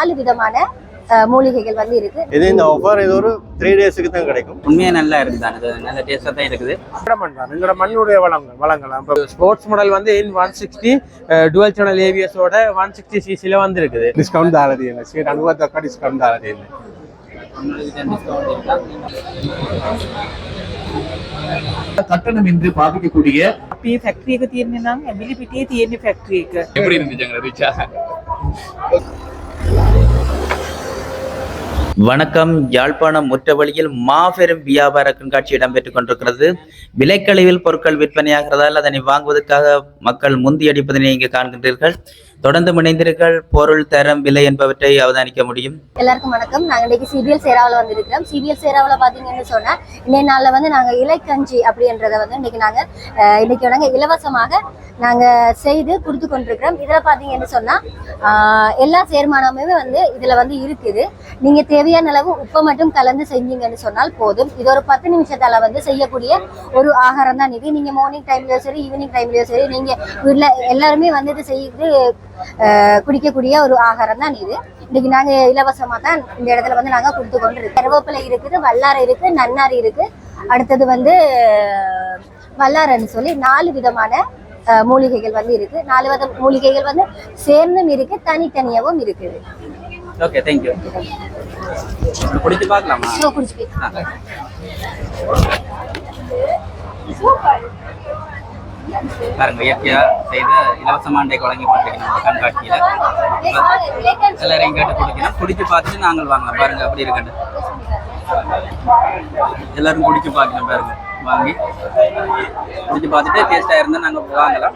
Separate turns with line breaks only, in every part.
நாலு விதமான மூலிகைகள் வந்து இருக்கு.
இது இந்த ஆஃபர் இது ஒரு த்ரீ டேஸுக்கு தான் கிடைக்கும்.
உண்மையாக நல்லா இருக்குதான் இது நல்ல டேஸ்டாக தான் இருக்குது.
மண் தான். எங்களோட மண்ணுடைய வளங்கள் வளங்கள் ஸ்போர்ட்ஸ் மாடல் வந்து in one sixty dual channel ஏவிஎஸோட one sixty சிசியில் வந்து இருக்குது டிஸ்கவுண்ட் தாரதி இல்லை. சரி அனுபவத்தக்கா டிஸ்கவுண்ட் தாரதி
இல்லை. கட்டணம் என்று பாதிக்கக்கூடிய பி ஃபேக்டரிக்கு தீர்னாங்க எபிலிபிட்டியே தீர்ன ஃபேக்டரிக்கு
எப்படி இருந்துச்சு ரிச்சா?
வணக்கம். யாழ்ப்பாணம் முற்றவழியில் மாபெரும் வியாபார கண்காட்சி இடம்பெற்றுக் கொண்டிருக்கிறது. விலைக்கழிவில் பொருட்கள் விற்பனையாகிறதால் அதனை வாங்குவதற்காக மக்கள் முந்தி அடிப்பதனை இங்கு காண்கின்றீர்கள். தொடர்ந்து இணைந்தீர்கள் பொருள் தரம் விலை என்பவற்றை அவதானிக்க முடியும்.
எல்லாருக்கும் வணக்கம். நாங்க இன்னைக்கு சிபிஎல் சேராவில் வந்திருக்கிறோம். சிபிஎல் சேராவில் பாத்தீங்கன்னு சொன்னா இன்னைய நாள்ல வந்து நாங்க இலைக்கஞ்சி அப்படின்றத வந்து இன்னைக்கு நாங்க இன்னைக்கு நாங்கள் இலவசமாக நாங்க செய்து கொடுத்து கொண்டிருக்கிறோம். இதுல பாத்தீங்கன்னு சொன்னா எல்லா சேர்மானமுமே வந்து இதுல வந்து இருக்குது. நீங்க தேவையான அளவு உப்பை மட்டும் கலந்து செஞ்சீங்கன்னு சொன்னால் போதும். இது ஒரு பத்து நிமிஷத்தால வந்து செய்யக்கூடிய ஒரு ஆகாரம் தான் இது. நீங்க மார்னிங் டைம்லயும் சரி ஈவினிங் டைம்லயும் சரி நீங்க வீட்ல எல்லாருமே வந்து இது செய்து குடிக்கக்கூடிய ஒரு ஆகாரம் தான் இது. இன்னைக்கு நாங்க இலவசமா தான் இந்த இடத்துல வந்து நாங்க கொடுத்து கொண்டு இருக்கோம் கருவேப்பிலை இருக்குது வல்லாரை இருக்கு நன்னாரி இருக்கு. அடுத்தது வந்து அஹ், வல்லாரைன்னு சொல்லி நாலு விதமான மூலிகைகள் வந்து இருக்கு. நாலு வித மூலிகைகள் வந்து சேர்ந்தும் இருக்கு தனித்தனியாவும் இருக்குது
ஓகே தேங்க்யூ குடிச்சு பார்க்கலாமா?
குடிச்சு
பாருங்க இயற்கையாக செய்து இலவச இன்றைக்கு வழங்கி கண்காட்சியில் இந்த கண்காட்சியில. எல்லாரையும் கேட்டு குடிக்கணும் குடிச்சு பார்த்துட்டு நாங்கள் வாங்கலாம். பாருங்க அப்படி இருக்கட்டும். எல்லாரும் குடிச்சு பார்க்கணும் பாருங்க. வாங்கி குடிச்சு பார்த்துட்டு டேஸ்டா இருந்தால் நாங்கள் வாங்கலாம்.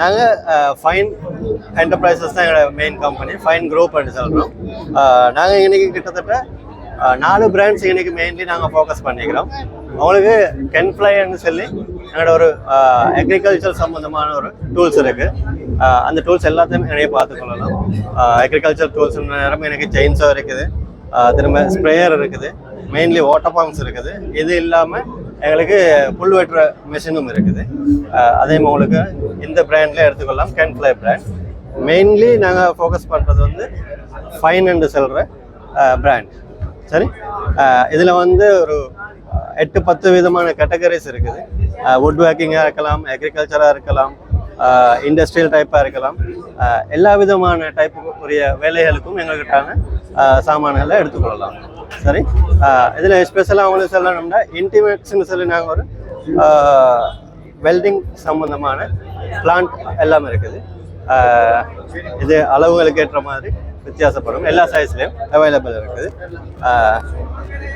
நாங்கள் ஃபைன் என்டர்பிரைசஸ் தான் எங்களோட மெயின் கம்பெனி ஃபைன் குரூப் என்று சொல்கிறோம் நாங்கள் இன்னைக்கு கிட்டத்தட்ட நாலு பிராண்ட்ஸ் இன்னைக்கு மெயின்லி நாங்கள் ஃபோக்கஸ் பண்ணிக்கிறோம். அவங்களுக்கு கென்ஃப்ளைன்னு சொல்லி என்னோட ஒரு அக்ரிகல்ச்சர் சம்மந்தமான ஒரு டூல்ஸ் இருக்குது அந்த டூல்ஸ் எல்லாத்தையும் நிறைய பார்த்துக்கொள்ளலாம். அக்ரிகல்ச்சர் டூல்ஸ் நேரம் எனக்கு செயின்ஸோ இருக்குது. திரும்ப ஸ்ப்ரேயர் இருக்குது. மெயின்லி வாட்டர் பம்ப்ஸ் இருக்குது. இது இல்லாமல் எங்களுக்கு புல் வெட்டுற மிஷினும் இருக்குது. அதே உங்களுக்கு இந்த பிராண்ட்லேயே எடுத்துக்கொள்ளலாம். கென்ஃப்ளை பிராண்ட் மெயின்லி நாங்கள் ஃபோக்கஸ் பண்ணுறது வந்து ஃபைன் என்று சொல்கிற பிராண்ட் சரி? இதில் வந்து ஒரு எட்டு பத்து விதமான கேட்டகரிஸ் இருக்குது. வுட் வேக்கிங்காக இருக்கலாம் அக்ரிகல்ச்சராக இருக்கலாம் இண்டஸ்ட்ரியல் டைப்பாக இருக்கலாம். எல்லா விதமான டைப்பு உரிய வேலைகளுக்கும் எங்களுக்கிட்டான சாமான்களை எடுத்துக்கொள்ளலாம். சரி? இதில் ஸ்பெஷலாக அவங்களுக்கு சொல்லணும்னா இன்டிமேட்ஸ்னு சொல்லி நாங்கள் ஒரு வெல்டிங் சம்மந்தமான பிளான்ட் எல்லாமே இருக்குது. இது அளவுகளுக்கு ஏற்ற மாதிரி வித்தியாசப்படும். எல்லா சைஸ்லேயும் அவைலபிள் இருக்குது.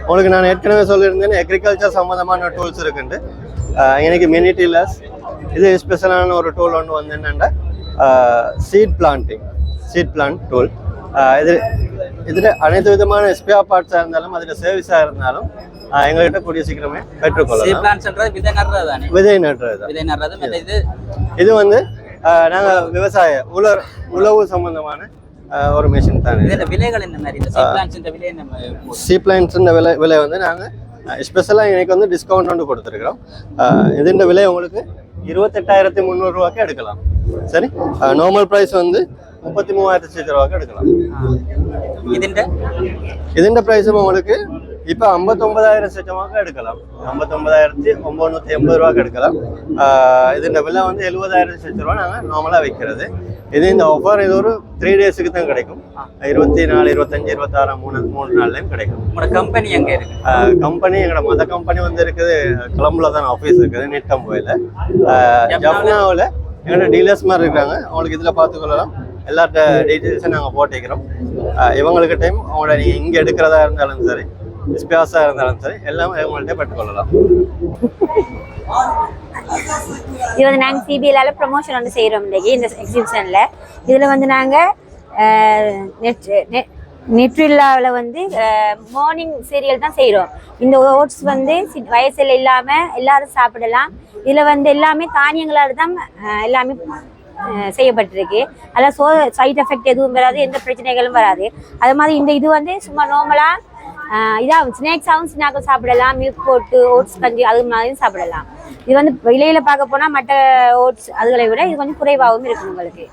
உங்களுக்கு நான் ஏற்கனவே சொல்லியிருந்தேன் அக்ரிகல்ச்சர் சம்மந்தமான டூல்ஸ் இருக்குண்டு. எனக்கு மினி டீலர்ஸ் இது ஸ்பெஷலான ஒரு டூல் ஒன்று வந்து என்னென்னா seed planting seed plant tool இது இதில் அனைத்து விதமான ஸ்பேர் பார்ட்ஸாக இருந்தாலும் அதில் சர்வீஸாக இருந்தாலும் எங்கள்கிட்ட கூடிய சீக்கிரமே பெற்றுக்கொள்ளலாம்.
விதை நடுறது இது?
வந்து அஹ், நாங்க விவசாய உலர் உழவு சம்பந்தமான ஒரு மிஷின் தான்.
இதில் விலைகள் விலை
விலை வந்து நாங்கள் ஸ்பெஷலாக எனக்கு வந்து டிஸ்கவுண்ட் வந்து கொடுத்துருக்குறோம். இதுன்ற விலை உங்களுக்கு இருபத்தெட்டாயிரத்தி முந்நூறுரூவாக்கு எடுக்கலாம். சரி? நார்மல் ப்ரைஸ் வந்து முப்பத்தி மூவாயிரத்தி சீக்கிரவாக்கு எடுக்கலாம்.
இதுண்ட
இதுண்ட ப்ரைஸும் உங்களுக்கு இப்போ ஐம்பத்தொம்பதாயிரம் சச்சமாக எடுக்கலாம். ஐம்பத்தொம்பதாயிரத்தி ஒன்பநூத்தி எண்பது ரூபாய்க்கு எடுக்கலாம். இதுன்ற விலை வந்து எழுபதாயிரத்தி சச்ச ரூபா நாங்கள் நார்மலாக வைக்கிறது. இது இந்த ஆஃபர் இது ஒரு த்ரீ டேஸுக்கு தான் கிடைக்கும். இருபத்தி நாலு இருபத்தஞ்சு இருபத்தாறு மூணு மூணு நாள்லையும் கிடைக்கும்.
உங்களோட கம்பெனி எங்கே இருக்கு?
கம்பெனி எங்களோட மத கம்பெனி வந்து இருக்குது கிளம்புல தான் ஆஃபீஸ் இருக்குது நெட்டம்போயில் ஜப்னாவில் எங்களோட டீலர்ஸ் மாதிரி இருக்காங்க. அவங்களுக்கு இதில் பார்த்துக்கொள்ளலாம் எல்லார்ட்ட டீட்டெயில்ஸும் நாங்கள் இவங்களுக்கு டைம் அவங்கள நீங்கள் இங்கே எடுக்கிறதா இருந்தாலும் சரி ஸ்பேஸாக இருந்தாலும் சரி எல்லாமே இவங்கள்ட்ட பெற்றுக்கொள்ளலாம்.
இது வந்து நாங்கள் சிபிஎல்லால ப்ரமோஷன் வந்து செய்கிறோம் இன்றைக்கி இந்த எக்ஸிபிஷனில் இதில் வந்து நாங்கள் நெட் நெட்ரில்லாவில் வந்து மார்னிங் சீரியல் தான் செய்கிறோம் இந்த ஓட்ஸ் வந்து வயசில் இல்லாமல் எல்லாரும் சாப்பிடலாம். இதில் வந்து எல்லாமே தானியங்களால் தான் எல்லாமே செய்யப்பட்டிருக்கு. அதில் சோ சைட் எஃபெக்ட் எதுவும் வராது எந்த பிரச்சனைகளும் வராது. அது மாதிரி இந்த இது வந்து சும்மா நார்மலாக இதாகும். ஸ்நாக்ஸாகவும் ஸ்நாக்ஸ் சாப்பிடலாம். மில்க் போட்டு ஓட்ஸ் கஞ்சி அது மாதிரியும் சாப்பிடலாம். இது வந்து விலையில பார்க்க போனா மற்ற ஓட்ஸ் அதுகளை விட இது கொஞ்சம் குறைவாகவும் இருக்கும் உங்களுக்கு.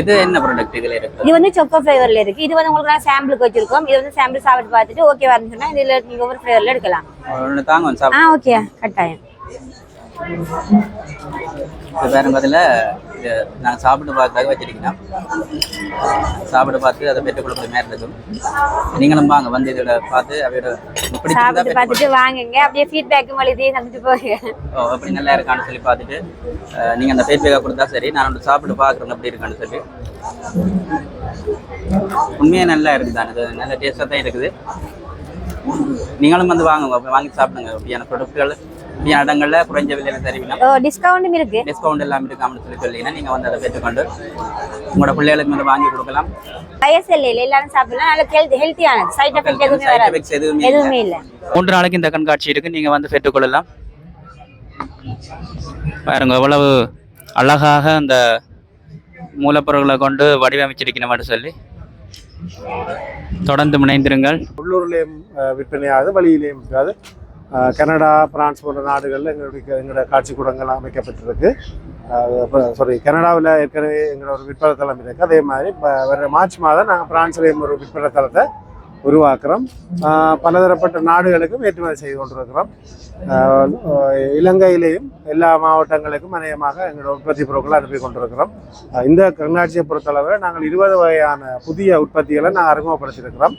இது என்ன ப்ராடக்ட் இதுல இருக்கு?
இது வந்து சொக்கோ ஃப்ளேவர்ல இருக்கு. இது வந்து உங்களுக்கு நான் சாம்பிளுக்கு வச்சிருக்கோம். இது வந்து சாம்பிள் சாப்பிட்டு பார்த்துட்டு ஓகே வரணும்னு சொன்னா இதுல நீங்க ஒவ்வொரு ஃப்ளேவர்ல எடுக்கலாம். ஆ ஓகே கட்டாயம்.
இது பாருங்க அதில் இது நாங்கள் சாப்பிட்டு பார்க்கறதுக்காக வச்சிருக்கோம் சாப்பிட்டு பார்த்து அதை பெற்றுக் கொடுக்குற மாதிரி இருக்கும். நீங்களும் வாங்க வந்து இதோட பார்த்து அவையோட பிடிச்சிருந்தா
சாப்பிட்டு பார்த்துட்டு வாங்குங்க. அப்படியே ஃபீட்பேக்கும் எழுதி தந்துட்டு போங்க.
ஓ அப்படி நல்லா இருக்கான்னு சொல்லி பார்த்துட்டு அஹ், நீங்க அந்த ஃபீட்பேக்கை கொடுத்தா சரி நான் வந்து சாப்பிட்டு பார்க்குறேன் எப்படி இருக்கான்னு சொல்லி. உண்மையாக நல்லா இருக்குது தான் இது நல்ல டேஸ்ட்டாக தான் இருக்குது. நீங்களும் வந்து வாங்குங்க அப்ப வாங்கி சாப்பிடுங்க. அப்படியான ப்ராடக்ட்கள் இடங்களில் குறைஞ்ச விலையில தருவீங்க.
ஓ டிஸ்கவுண்ட்டும் இருக்கு.
டிஸ்கவுண்ட் எல்லாம் இருக்காமல் சொல்லி சொல்லீங்கன்னா நீங்கள் வந்து அதை பெற்றுக்கொண்டு உங்களோட பிள்ளைகளுக்கு வந்து வாங்கி கொடுக்கலாம்.
வயசு இல்லை எல்லாரும் சாப்பிடலாம். நல்ல ஹெல்த் ஹெல்த்தியானது சைட் எஃபெக்ட் எதுவுமே வராது.
எதுவுமே இல்லை. மூன்று நாளைக்கு இந்த கண்காட்சி இருக்கு. நீங்க வந்து பெற்றுக்கொள்ளலாம் பாருங்க எவ்வளவு அழகாக அந்த மூலப்பொருட்களை கொண்டு வடிவமைச்சிருக்கணும் சொல்லி. தொடர்ந்து முனைந்திருங்கள்.
உள்ளூர்லேயும் அஹ், விற்பனையாகுது வழியிலேயும் இருக்காது. கனடா பிரான்ஸ் போன்ற நாடுகளில் எங்களுடைய எங்களோட காட்சி கூடங்கள் அமைக்கப்பட்டிருக்கு சாரி கனடாவில் ஏற்கனவே எங்களோட ஒரு விற்பனை தளம் இருக்குது அதே மாதிரி இப்போ வர மார்ச் மாதம் நாங்கள் பிரான்ஸ்லேயும் ஒரு விற்பனை தளத்தை உருவாக்குறோம் பலதரப்பட்ட நாடுகளுக்கும் ஏற்றுமதி செய்து கொண்டிருக்கிறோம். இலங்கையிலேயும் எல்லா மாவட்டங்களுக்கும் அநேகமாக எங்களோட உற்பத்தி பொருட்களை அனுப்பி கொண்டிருக்கிறோம். இந்த கண்காட்சியை பொறுத்தளவில் நாங்கள் இருபது வகையான புதிய உற்பத்திகளை நாங்கள் அறிமுகப்படுத்தியிருக்கிறோம்.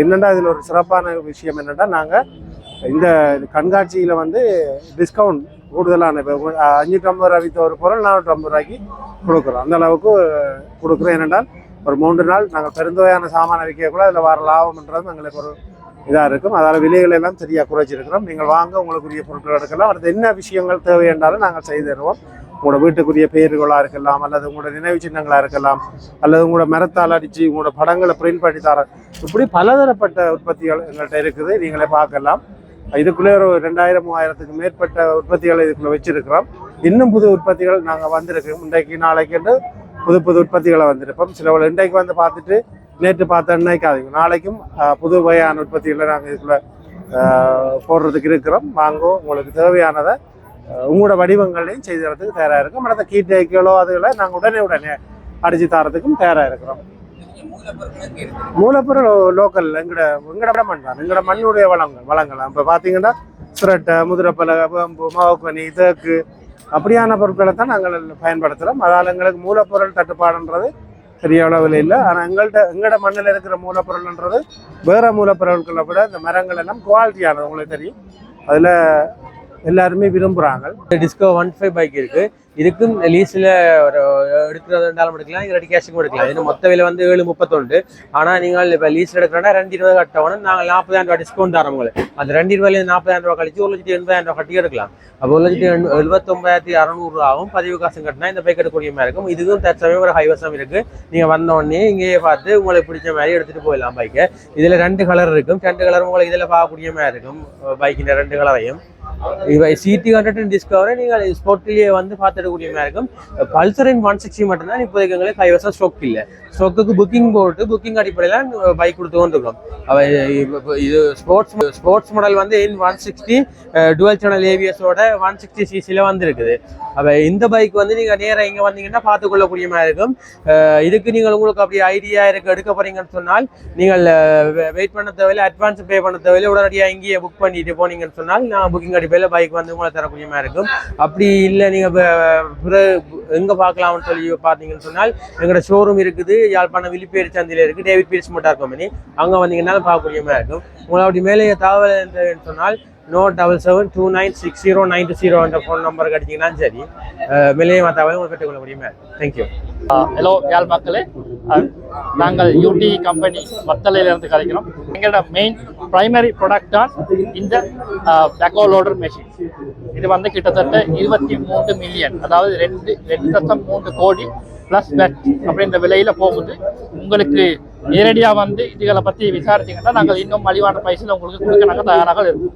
என்னென்னா இதில் ஒரு சிறப்பான விஷயம் என்னென்னா நாங்கள் இந்த கண்காட்சியில் வந்து டிஸ்கவுண்ட் கூடுதலான இப்போ அஞ்சு ரூபா வித்த ஒரு பொருள் நானூற்றம்பது ரூபாய்க்கு கொடுக்குறோம். அந்த அளவுக்கு கொடுக்குறோம். ஏனென்றால் ஒரு மூன்று நாள் நாங்கள் பெருந்தொகையான சாமானை விற்கக்குள்ள அதில் வர லாபம்ன்றது எங்களுக்கு ஒரு இதாக இருக்கும். அதால் விலைகள் எல்லாம் சரியாக குறைச்சிருக்கிறோம் நீங்கள் வாங்க உங்களுக்குரிய பொருட்கள் எடுக்கலாம். அடுத்து என்ன விஷயங்கள் தேவை என்றாலும் நாங்கள் செய்து தருவோம். உங்களோட வீட்டுக்குரிய பெயர்களாக இருக்கலாம் அல்லது உங்களோட நினைவு சின்னங்களாக இருக்கலாம் அல்லது உங்களோட மரத்தால் அடித்து உங்களோட படங்களை பிரிண்ட் பண்ணி தர இப்படி பலதரப்பட்ட உற்பத்திகள் எங்கள்கிட்ட இருக்குது. நீங்களே பார்க்கலாம். இதுக்குள்ளே ஒரு ரெண்டாயிரம் மூவாயிரத்துக்கு மேற்பட்ட உற்பத்திகளை இதுக்குள்ளே வச்சிருக்கிறோம். இன்னும் புது உற்பத்திகள் நாங்கள் வந்திருக்கோம் இன்றைக்கு நாளைக்கு புது புது உற்பத்திகளை வந்திருப்போம். சில இன்றைக்கு வந்து பார்த்துட்டு நேற்று பார்த்த நினைக்காதீங்க நாளைக்கும் புது வகையான உற்பத்திகளை நாங்கள் இதுக்குள்ளே போடுறதுக்கு இருக்கிறோம். வாங்கோ உங்களுக்கு தேவையானதை உங்களோட வடிவங்களையும் செய்து தயாராக இருக்கும். மற்ற கீட்டைகளோ அதுகளை நாங்கள் உடனே உடனே அடித்து தரத்துக்கும் தயாராக இருக்கிறோம். மூலப்பொருள் லோக்கல் எங்கட எங்கட மண் தான் எங்கட மண்ணுடைய வளங்கள் வளங்கள். இப்போ பார்த்தீங்கன்னா சுரட்டை முதிரப்பலகை பம்பு மாவுக்கனி தேக்கு அப்படியான பொருட்களை தான் நாங்கள் பயன்படுத்துகிறோம் அதால் எங்களுக்கு மூலப்பொருள் தட்டுப்பாடுன்றது பெரிய அளவில் இல்லை. ஆனால் எங்கள்கிட்ட எங்கட மண்ணில் இருக்கிற மூலப்பொருள்ன்றது வேறு மூலப்பொருட்களை விட இந்த மரங்கள் எல்லாம் குவாலிட்டியானது உங்களுக்கு தெரியும். அதில் எல்லாருமே விரும்புகிறாங்க
டிஸ்கோ ஒன் ஃபைவ் பைக் இருக்கு. இதுக்கும் லீஸில் ஒரு எடுக்கிறது ரெண்டாலும் எடுக்கலாம் இங்கே ரெண்டு கேஷுக்கும் எடுக்கலாம். இது மொத்த விலை வந்து ஏழு முப்பத்தொண்டு ஆனால் நீங்கள் இப்போ லீஸில் எடுக்கிறோன்னா ரெண்டு இருபது கட்டணும் நாங்கள் நாற்பதாயிரம் ரூபா டிஸ்கவுண்ட் தரோம் உங்களுக்கு. அந்த ரெண்டு இருபதுலேருந்து நாற்பதாயிரம் ரூபா கழிச்சு ஒரு லட்சத்தி எண்பதாயிரம் ரூபா கட்டி எடுக்கலாம். அப்போ ஒரு லட்சத்தி எண் எழுபத்தொம்பதாயிரத்தி அறநூறு ஆகும். பதிவு காசும் கட்டினா இந்த பைக் எடுக்கக்கூடிய மாதிரி இருக்கும். இதுக்கும் தற்சமயம் ஒரு ஹைவசம் இருக்குது நீங்கள் வந்த உடனே இங்கேயே பார்த்து உங்களுக்கு பிடிச்ச மாதிரி எடுத்துகிட்டு போயிடலாம் பைக்கை இதில் ரெண்டு கலர் இருக்கும். ரெண்டு கலர் உங்களுக்கு இதில் பார்க்கக்கூடிய மாதிரி இருக்கும். பைக்கின் ரெண்டு கலரையும் இவை சிடி ஹண்ட்ரட் டிஸ்கவரை நீங்கள் ஸ்போர்ட்லேயே வந்து பார்த்துடக்கூடிய மாதிரி இருக்கும் பல்சரின் ஒன் சிக்ஸ்டி மட்டும்தான் இப்போதைக்கு எங்களுக்கு கைவசம் ஸ்டோக் இல்லை. ஸ்டோக்குக்கு புக்கிங் போட்டு புக்கிங் அடிப்படையில் பைக் கொடுத்து கொண்டிருக்கோம் அவ இது ஸ்போர்ட்ஸ் ஸ்போர்ட்ஸ் மாடல் வந்து in one sixty dual channel ஏவிஎஸோட one sixty சிசியில் வந்துருக்குது. அவ இந்த பைக் வந்து நீங்கள் நேராக இங்கே வந்தீங்கன்னா பார்த்துக்கொள்ளக்கூடிய மாதிரி இருக்கும் இதுக்கு நீங்கள் உங்களுக்கு அப்படி ஐடியா இருக்கு எடுக்க போகிறீங்கன்னு சொன்னால் நீங்கள் வெயிட் பண்ண தேவையில்லை அட்வான்ஸ் பே பண்ண தேவையில்லை உடனடியாக இங்கேயே புக் பண்ணிட்டு போனீங்கன்னு சொன்னால் நான் புக்கிங் அடிப்படையில் பைக் வந்து உங்களை தரக்கூடிய மாதிரி இருக்கும். அப்படி இல்லை நீங்கள் எங்கே பார்க்கலாம்னு சொல்லி பார்த்தீங்கன்னு சொன்னால் எங்களோட ஷோரூம் இருக்குது யாழ்ப்பாணம் விழிப்பேர் சந்தையில் இருக்குது டேவிட் பீர்ஸ் மோட்டார் கம்பெனி அங்கே வந்தீங்கன்னாலும் பார்க்கக்கூடிய மாதிரி இருக்கும். உங்களை அப்படி மேலே தகவல் சொன்னால் no double seven two nine six zero nine two zero என்ற ஃபோன் நம்பர் கிடைச்சிங்கன்னா சரி. அஹ் மேலேயே உங்களுக்கு பெற்றுக்கொள்ளக்கூடிய மாதிரி தேங்க்யூ
ஹலோ யாழ் மக்களே. நாங்கள் யூடி கம்பெனி வத்தலையிலிருந்து கலைக்கிறோம். எங்களோட மெயின் ப்ரைமரி ப்ராடக்ட் தான் இந்த பேக்கோ லோடர் மெஷின் இது வந்து கிட்டத்தட்ட இருபத்தி மூன்று மில்லியன் அதாவது ரெண்டு ரெண்டு லட்சம் மூன்று கோடி ப்ளஸ் பெட் அப்படின்ற விலையில் போகுது. உங்களுக்கு நேரடியாக வந்து இதுகளை பற்றி விசாரிச்சிங்கன்னா நாங்கள் இன்னும் மலிவான பைசில் உங்களுக்கு கொடுக்க நாங்கள் தயாராக இருக்கோம்.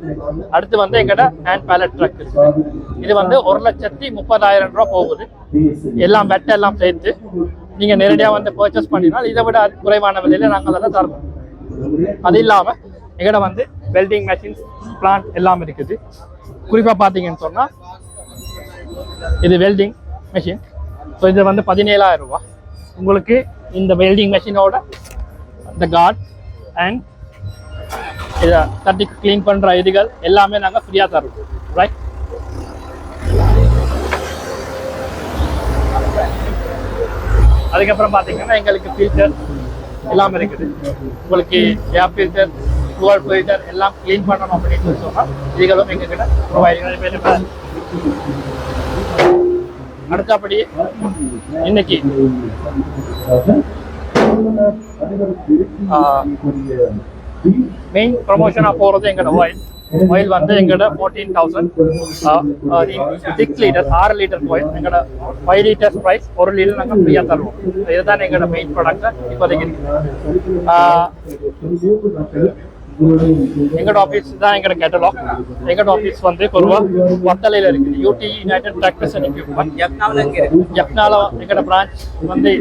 அடுத்து வந்து எங்கள்கிட்ட ஹேண்ட் பேலட் ட்ரக் இது வந்து ஒரு லட்சத்தி முப்பதாயிரம் ரூபா போகுது. எல்லாம் பெட் எல்லாம் சேர்த்து நீங்கள் நேரடியாக வந்து பர்ச்சேஸ் பண்ணினால் இதை விட குறைவான விலையில் நாங்கள் அதெல்லாம் தருவோம் அது இல்லாமல் எங்கட வந்து வெல்டிங் மெஷின்ஸ் பிளான்ட் எல்லாம் இருக்குது. குறிப்பாக பார்த்தீங்கன்னு சொன்னால் இது வெல்டிங் மெஷின் ஸோ இது வந்து பதினேழாயிரம் ரூபா. உங்களுக்கு இந்த வெல்டிங் மெஷினோட இந்த கார்ட் அண்ட் இதை தட்டி க்ளீன் பண்ணுற இதுகள் எல்லாமே நாங்கள் ஃப்ரீயாக தருவோம். ரைட் அதுக்கப்புறம் பார்த்தீங்கன்னா எங்களுக்கு ஃபில்டர் எல்லாமே இருக்குது. உங்களுக்கு ஏர் ஃபில்டர் டுவல் ஃபில்டர் எல்லாம் க்ளீன் பண்ணணும் அப்படின்னு சொல்லி சொன்னால் இதுகளும் எங்ககிட்ட ப்ரொவைட் அடுத்தபடி இன்னைக்கு மெயின் ப்ரொமோஷனாக போகிறது எங்களோட ஆயில் ஆயில் வந்து எங்களோட ஃபோர்டீன் தௌசண்ட் சிக்ஸ் லிட்டர் ஆறு லிட்டர் ஆயில் எங்களோட ஃபைவ் லிட்டர்ஸ் ப்ரைஸ் ஒரு லிட்டர் நாங்கள் ஃப்ரீயாக தருவோம். இதுதான் எங்களோட மெயின் ப்ராடக்ட் இப்போதைக்கு எங்களோட ஆஃபீஸ் தான் எங்களோட கேட்டலாக் எங்களோட ஆஃபீஸ் வந்து பொதுவா வத்தலையில் இருக்குது. UD united practice and equipment எங்களோட பிரான்ச் வந்து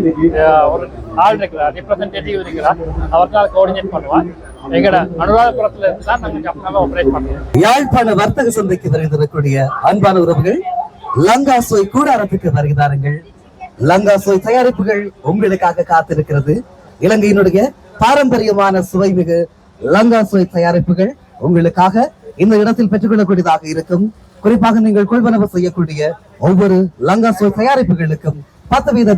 ஒரு ஆள் இருக்கிறார் ரெப்ரசன்டேட்டிவ் இருக்கிறார். அவர் தான் கோஆர்டினேட் பண்ணுவார். எங்களோட அனுராதபுரத்துல இருந்து தான் நாங்கள் ஜப்னாவை ஆப்ரேட் பண்ணுறோம்
யாழ்ப்பாண வர்த்தக சந்தைக்கு வருகிறக்கூடிய அன்பான உறவுகள் லங்காசோய் கூடாரத்துக்கு வருகிறார்கள் லங்காசோய் தயாரிப்புகள் உங்களுக்காக காத்திருக்கிறது. இலங்கையினுடைய பாரம்பரியமான லங்காசோய் தயாரிப்புகள் உங்களுக்காக இந்த இடத்தில் பெற்றுக்கொள்ளக்கூடியதாக இருக்கும். குறிப்பாக நீங்கள் கொள்வனவு செய்யக்கூடிய ஒவ்வொரு லங்காசோய் தயாரிப்புகளுக்கும் பத்து வீத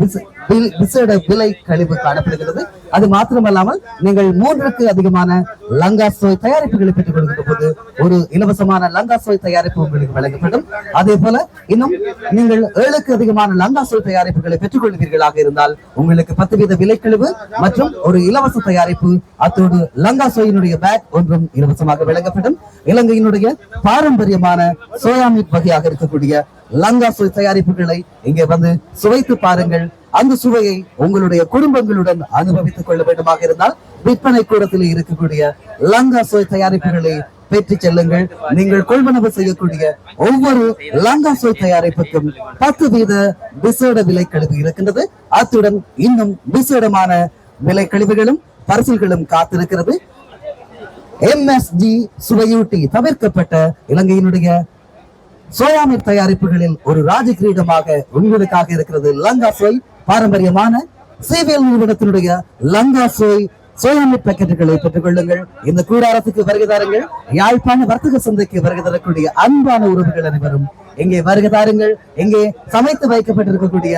விசேட விலை கழிவு காணப்படுகிறது. அது மாத்திரமல்லாமல் நீங்கள் மூன்றுக்கு அதிகமான லங்காசோய் தயாரிப்புகளை பெற்றுக் கொள்கின்ற போது ஒரு இலவசமான லங்காசோய் தயாரிப்பு உங்களுக்கு வழங்கப்படும். அதே போல இன்னும் நீங்கள் ஏழுக்கு அதிகமான லங்காசோய் தயாரிப்புகளை பெற்றுக் கொள்வீர்களாக இருந்தால் உங்களுக்கு பத்து வீத விலைக்கழிவு மற்றும் ஒரு இலவச தயாரிப்பு அத்தோடு லங்கா சோயினுடைய பேக் ஒன்றும் இலவசமாக வழங்கப்படும். இலங்கையினுடைய பாரம்பரியமான சோயா மீட் வகையாக இருக்கக்கூடிய லங்கா சோய் தயாரிப்புகளை இங்கே வந்து சுவைத்து பாருங்கள். அந்த சுவையை உங்களுடைய குடும்பங்களுடன் அனுபவித்துக் கொள்ள வேண்டுமாக இருந்தால் விற்பனை கூடத்தில் இருக்கக்கூடிய லங்கா சுவை தயாரிப்புகளை பெற்றுச் செல்லுங்கள். நீங்கள் கொள்வனவு செய்யக்கூடிய ஒவ்வொரு லங்கா சுவை தயாரிப்புக்கும் பத்து வீத விசேட விலை கழிவு இருக்கின்றது. அத்துடன் இன்னும் விசேடமான விலை கழிவுகளும் பரிசில்களும் காத்திருக்கிறது. எம்எஸ்ஜி சுவையூட்டி தவிர்க்கப்பட்ட இலங்கையினுடைய சோயாமீர் தயாரிப்புகளில் ஒரு ராஜகிரீடமாக உங்களுக்காக இருக்கிறது லங்கா சோய். பாரம்பரியமான சிவிஎல் நிறுவனத்தினுடைய லங்கா சோய் சோயாமி பாக்கெட்டுகளை பெற்றுக் கொள்ளுங்கள் இந்த கூடாரத்துக்கு வருகை தாருங்கள். யாழ்ப்பாண வர்த்தக சந்தைக்கு வருகை தரக்கூடிய அன்பான உறவுகள் அனைவரும் எங்கே வருகை தாருங்கள். எங்கே சமைத்து வைக்கப்பட்டிருக்கக்கூடிய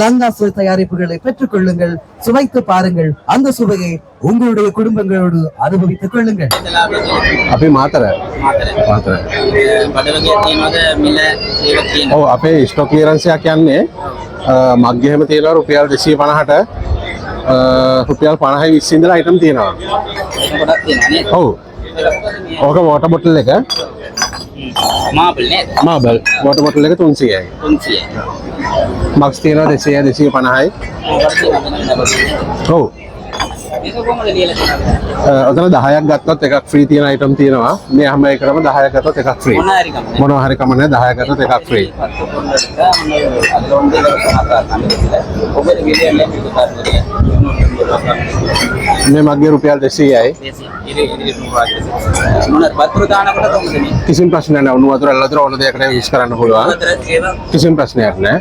லங்கா சுவை தயாரிப்புகளை பெற்றுக் கொள்ளுங்கள் சுவைத்து பாருங்கள். அந்த சுவையை உங்களுடைய குடும்பங்களோடு அனுபவித்துக் கொள்ளுங்கள்.
அப்பே மாத்திர. ಮಾತ್ರ ಬಡವರಿಗೆ ತಿನ್ನೋದ ಮೇಲೆ ಓ ಅಪೇ මග්‍යහෙම තියෙනවා රුපියල් 250ට රුපියල් 50යි 20 ඉඳලා අයිටම් තියෙනවා. ගොඩක් තියෙනවා නේද? ඔව්. ඕක වෝටර් බොටල් එක
මාබල් නේද?
මාබල් වෝටර් බොටල් එක 300යි.
300යි.
මග්ස් තියෙනවා 200 250යි. ඔව්. ඔතන 10ක් ගත්තොත් එකක් ෆ්‍රී තියෙන අයිටම් තියෙනවා. මේ හැම එකකම 10ක් ගත්තොත් එකක් ෆ්‍රී.
මොනවා හරි කම නැහැ
10ක් ගත්තොත් එකක් ෆ්‍රී. මේ මගේ රුපියල්
200යි.
කිසිම ප්‍රශ්නයක් නැහැ. උණු වතුර ඇල්ලතර ඕන දෙයකට යූස් කරන්න පුළුවන්. කිසිම ප්‍රශ්නයක් නැහැ.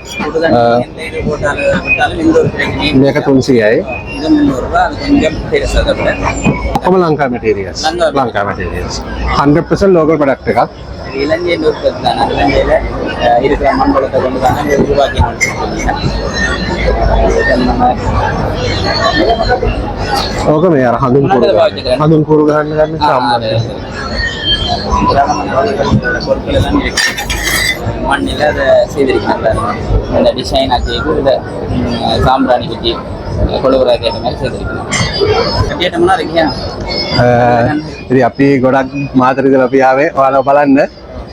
මේක 300යි. మెటీరియల్స్
ఒక
Lanka materials Lanka materials hundred percent
local ப்ராடக்ட்டுக்கா இலங்கையில் இருக்கிறது இலங்கையில் இருக்கிற மண் வளத்தை கொண்டு தான் நாங்கள் உருவாக்கி
ஓகே மேயர்
ஹந்தும் கூறுகிறாங்க ஹந்தும் மண்ணில் அதை செய்திருக்கிறாங்க இந்த டிசைன் ஆக்கி இந்த சாம்பிராணி கட்டி கொழுவுறாக்கி அந்த மாதிரி செய்திருக்கிறாங்க கேட்டோம்னா இருக்கியா
ඉතින් අපි ගොඩක් මාතරිදල අපි ආවේ ඔයාලා බලන්න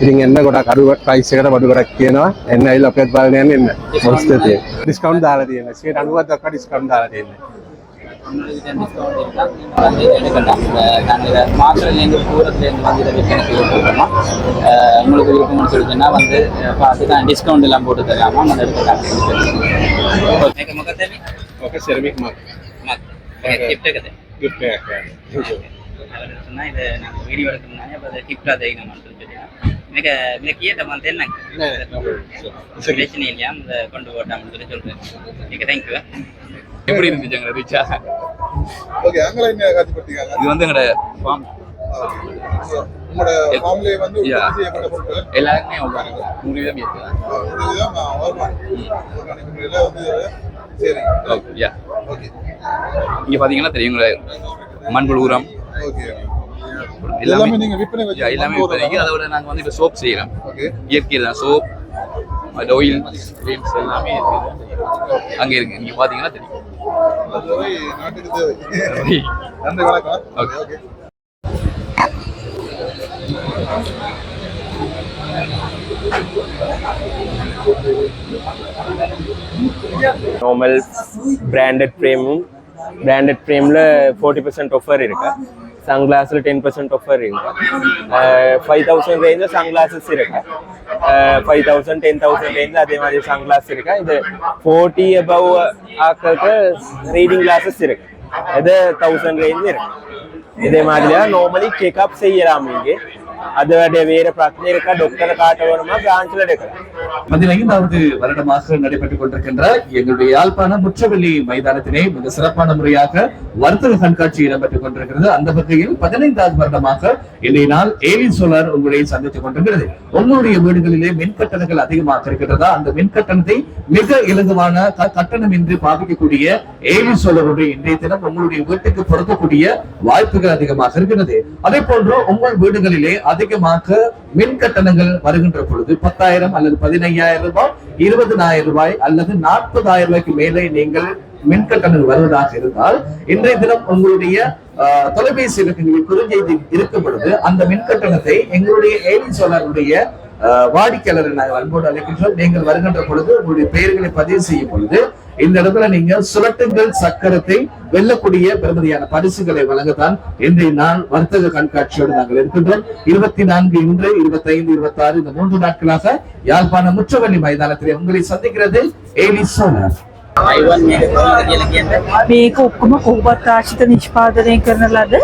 ඉතින් එන්න ගොඩක් අඩු ප්‍රයිස් එකට බඩු ගොඩක් කියනවා එන්න ඇවිල්ලා අපිත් බලන්න යන්න එන්න මොස්තේ ඩිස්කවුන්ට් දාලා තියෙනවා 90ක් දක්වා ඩිස්කවුන්ට් දාලා තියෙනවා
டிஸ்கவுண்ட் இருக்கா நீங்க வந்து எடுக்கலாம் நாங்கள் மாத்திரையிலேருந்து தூரத்துலேருந்து வந்து இதை விற்பனை செய்ய போகிறோமா உங்களுக்கு விருப்பம்னு சொல்லிச்சுன்னா வந்து அஹ், பார்த்து நான் டிஸ்கவுண்ட் எல்லாம் போட்டு தரலாமா அந்த எடுக்கலாம் මේක මොකද
ඕක
கிஃப்ட் கதை இல்லையா? கொண்டு போட்டாமல் சொல்லி
சொல்றேன்
இது வந்து எங்களோட
எல்லாருமே
இங்கே பார்த்தீங்கன்னா தெரியும் உங்களை. மண்புழு உரம்.
ஓகே
எல்லாமே
எல்லாமே நீங்க விற்பனை
எல்லாமே இப்போதைக்கு அதை விட நாங்கள் வந்து இப்போ சோப் செய்கிறோம்
ஓகே
இயற்கை தான் சோப் ஆயில் கிரீம்ஸ் எல்லாமே இருக்குது அங்கே இருக்கு. நீங்கள் பார்த்தீங்கன்னா தெரியும்.
நன்றி வணக்கம்.
Okay.
ஓகே
நார்மல் பிராண்டட் ஃப்ரேமும் பிராண்டட் ஃப்ரேமில் ஃபோர்ட்டி பர்சன்ட் ஆஃபர் இருக்கு? சன்கிளாஸில் டென் பர்சன்ட் ஆஃபர் இருக்கு? ஃபைவ் தௌசண்ட் ரேஞ்சில் சன்கிளாஸஸ் இருக்கு? ஃபைவ் தௌசண்ட் டென் தௌசண்ட் ரேஞ்சில் அதே மாதிரி சன்கிளாஸ் இருக்கு? இது ஃபோர்ட்டி அபவ் ஆக்கிறதுக்கு ரீடிங் கிளாஸஸ் இருக்கு. இது தௌசண்ட் ரேஞ்ச் இருக்கு. இதே மாதிரியா? நார்மலி செக்அப் செய்யலாம் அது அதோட வேற பிரச்சனை இருக்கா டாக்டர் காட்ட வேணுமா பிரான்ச்ல எடுக்கலாம்
பதினைந்தாவது வருடமாக நடைபெற்றுக் கொண்டிருக்கின்ற எங்களுடைய யாழ்ப்பாண முற்றவெளி மைதானத்திலே மிக சிறப்பான முறையாக வர்த்தக கண்காட்சி இடம்பெற்றுக் கொண்டிருக்கிறது அந்த வகையில் பதினைந்தாவது வருடமாக இன்றைய நாள் ஏலி சோலார் உங்களை சந்தித்துக் கொண்டிருக்கிறது உங்களுடைய வீடுகளிலே மின் கட்டணங்கள் அதிகமாக இருக்கின்றதா அந்த மின் கட்டணத்தை மிக இலகுவான கட்டணம் என்று பாதிக்கக்கூடிய ஏலி சோலருடைய இன்றைய தினம் உங்களுடைய வீட்டுக்கு பொருத்தக்கூடிய வாய்ப்புகள் அதிகமாக இருக்கிறது அதே போன்று உங்கள் வீடுகளிலே அதிகமாக மின் கட்டணங்கள் வருகின்ற பொழுது பத்தாயிரம் அல்லது பதினையாயிரம் ரூபாய் இருபதனாயிரம் ரூபாய் அல்லது நாற்பதாயிரம் ரூபாய்க்கு மேலே நீங்கள் மின் கட்டணங்கள் வருவதாக இருந்தால் இன்றைய தினம் உங்களுடைய தொலைபேசி இலக்கங்களில் குறுஞ்செய்தி இருக்கும் பொழுது அந்த மின் கட்டணத்தை எங்களுடைய ஏலி சோழருடைய வாடிக்கையாளரை நாங்கள் அன்போடு அழைக்கின்றோம். நீங்கள் வருகின்ற பொழுது உங்களுடைய பெயர்களை பதிவு செய்யும் பொழுது இந்த இடத்துல நீங்க சுரட்டுங்கள் சக்கரத்தை வெல்லக்கூடிய பெருமதியான பரிசுகளை வழங்கத்தான் இன்றைய நாள் வர்த்தக கண்காட்சியோடு நாங்கள் இருக்கின்றோம். இருபத்தி நான்கு இன்று இருபத்தி ஐந்து இருபத்தி ஆறு இந்த மூன்று நாட்களாக யாழ்ப்பாண முற்றவள்ளி மைதானத்திலே உங்களை சந்திக்கிறது ஏலி
சோழர். මේක
ඔක්කොම කොහොමත් ආශිත නිෂ්පාදනය කරන ලද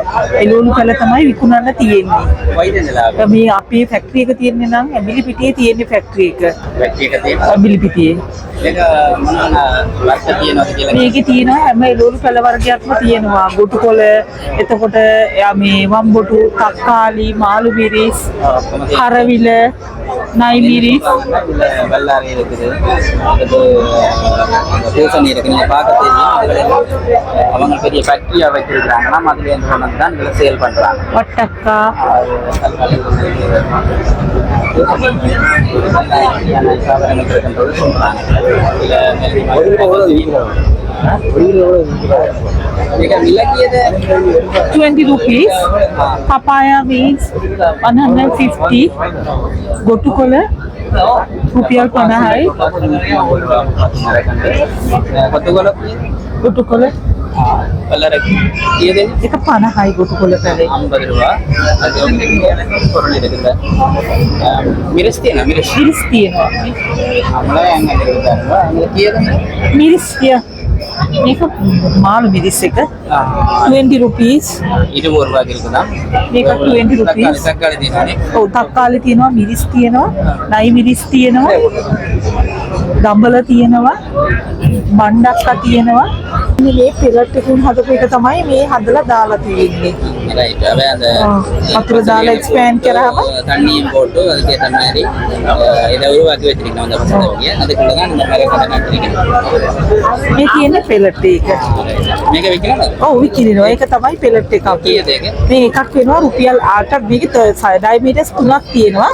එළවලු පැල තමයි විකුණන්න තියෙන්නේ. මේ අපේ ෆැක්ටරි එක තියෙන්නේ නම් ඇඹිලි පිටියේ තියෙන්නේ ෆැක්ටරි එක. ඇඹිලි පිටියේ.
මේක
තියෙනවා හැම එළවලු පැල වර්ගයක්ම තියෙනවා. ගොටුකොළ, එතකොට මේ වම්බොටු, තක්කාලි, මාළු මිරිස්, හරවිල, நைமீரி
வெள்ளாரி இருக்குது அடுத்து பூசணி இருக்குது நீங்கள் பார்க்க தெரியும் அவங்க பெரிய ஃபேக்ட்ரியாக வச்சிருக்கிறாங்க நம்ம அதில் இருந்து தான் இதில் சேல் பண்ணுறாங்க
ஒட்டக்கா
சாதனங்கள் 20 rupees. Papaya weighs 150. Go to
color. Rupiah kona hai. Go to color. Colour
ये
देखिए
इसका पाना
हाई गोटू को लेता
है हम बदलवा जो कोरोली देखता है मिरस्ती
है ना
मिरस्ती मिरस्ती है हमरा यहां
देखता है हमरा किया मिरस्ती है තිය. මේක මාළු මිරිස් එක 20 rupees.
இருபது ரூபாய்க்கு இருக்குதா
මේක 20
தக்காளி
rupees.
தக்காளி தீனானே
ඔව් තක්කාලි තියෙනවා මිරිස් තියෙනවා නයි මිරිස් තියෙනවා දම්බල තියෙනවා බණ්ඩක්කා තියෙනවා මේ පෙරට් එකකින් හදපු එක තමයි මේ හදලා දාලා තියෙන්නේ
ரைட் அவே அந்த
ஆ, வத்துல தால expand කරාම?
தண்ணியும் போட்டு அதுக்கேற்ற மாதிரி அஹ், இதை உருவாக்கி வச்சிருக்கோம் அந்த பசங்க அதுக்குள்ள தான் இந்த மாதிரி கடை நட்டிருக்கேன்
මේ තියෙන්නේ පෙලට් එක
මේක විකිනවද
ඔව් විකිනෙනවා ඒක තමයි පෙලට් එකක්
කීයද ඒක
මේ එකක් වෙනවා රුපියල් 8ක් මේක ඩයමීටර්ස් තුනක් තියෙනවා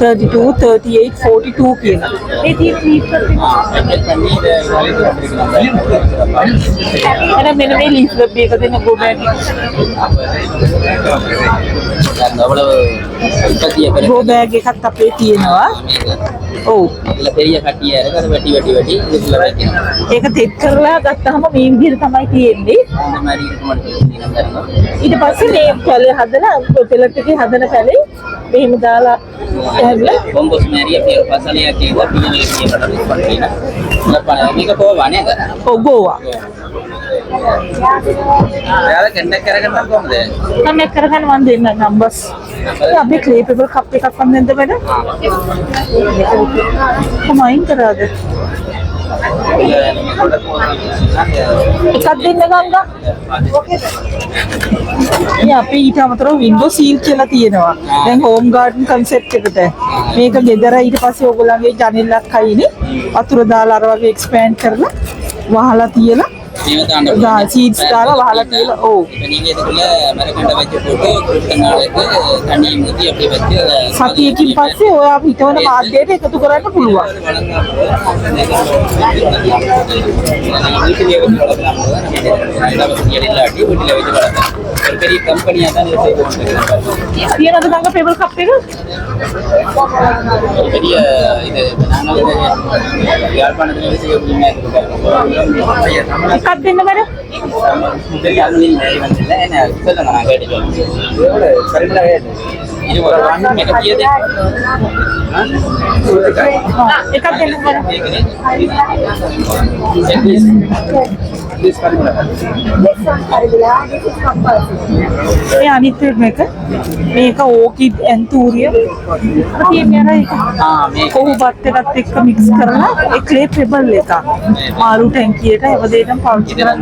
32 38 42 කියන මේ තියෙන ලීෆ්ලට් එක
பேக்கெட் பண்ணி இதை குவாலிட்டி வச்சிருக்கோம்
එහෙනම් මෙන්න මේ ලීෆ්ලට් එක දෙන ගෝ
දැන්
ගෝ බෑග් එකක් අපේ තියෙනවා. ඔව්.
පෙරිය කටිය අරගෙන වැටි වැටි වැටි ඉස්සරහා යනවා.
ඒක තෙත් කරලා ගත්තාම මේ විදිහට තමයි තියෙන්නේ. ඊට පස්සේ මේ පැල හදලා පෙලට් එකේ හදන පැලේ මෙහෙම දාලා ඇවිල්ලා
බොම්බස් මෑරිය පෙර පසලිය කියලා පිළිවෙලට කරලා ඉස්සරහට යනවා. මේක කොහොම වනේ කරන්නේ?
ඔව් ගෝවා. ನಮ್ ಎಕರೆಗನ್ ಒಂದ್ ಇಲ್ಲ ನಮ್ ಬಸ್ ಅಬ್ಬಿ ಕ್ಲೀಪಿಗಳು ಕಪ್ಪಿ ಕಪ್ಪಂದ್ ನಿಂತ ಬೇಡ ಭಯಂಕರ ಅದು අපිට අමතර වින්ඩෝ සීල් කියලා තියෙනවා. දැන් හෝම් ගාඩන් කන්සෙප් එකට. මේක ගෙදර ඊට පස්සේ ඔයගොල්ලන්ගේ ජනෙල්ලක් කයිනේ. වතුර දාලා අර වගේ එක්ස්පෑන්ඩ් කරලා වහලා තියලා சீட்ஸ்க்காக வாழை கீழே
ஓ. நீங்கள் இதுக்குள்ளே மரக்கண்டை வச்சு போட்டு குறிப்பிட்ட நாளுக்கு தண்ணியை ஊற்றி அப்படி வச்சு
சத்தியக்கு பசி இட்டவன மாத்தேட்டு கற்றுக்கிறான்னு புழுவா
வீட்டிலே வச்சு வளர்க்கலாம் இல்லாட்டி வீட்டில் வச்சு வளர்க்கலாம் ஒரு பெரிய கம்பெனியா தான் செய்து
அதுக்காக பேப்பர்
காப்பீடு பெரிய இது. நாங்கள் யாழ்ப்பாணத்தில் செய்ய முடியுமா
கத்து என்ன வர
பெரிய அலுவலகம் சொல்லுங்க நான் கேட்டுக்கோங்க சரிங்களா ఇది మేకప్ ఏది
එකක් දෙන්න ඒ අනිත් එක මේක ඕකිඩ් ඇන්තූරිය තියෙන එක කොහොම බත්තටත් එක්ක මික්ස් කරලා ඒ ක්ලේ පෙබල් එක මාරු ටැංකියට හැමදේටම පාවිච්චි කරන්න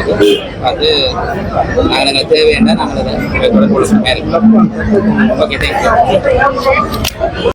இருக்கும் அது நாங்கள் தேவையான நாங்கள் தொடர்பு ஓகே தேங்க்யூ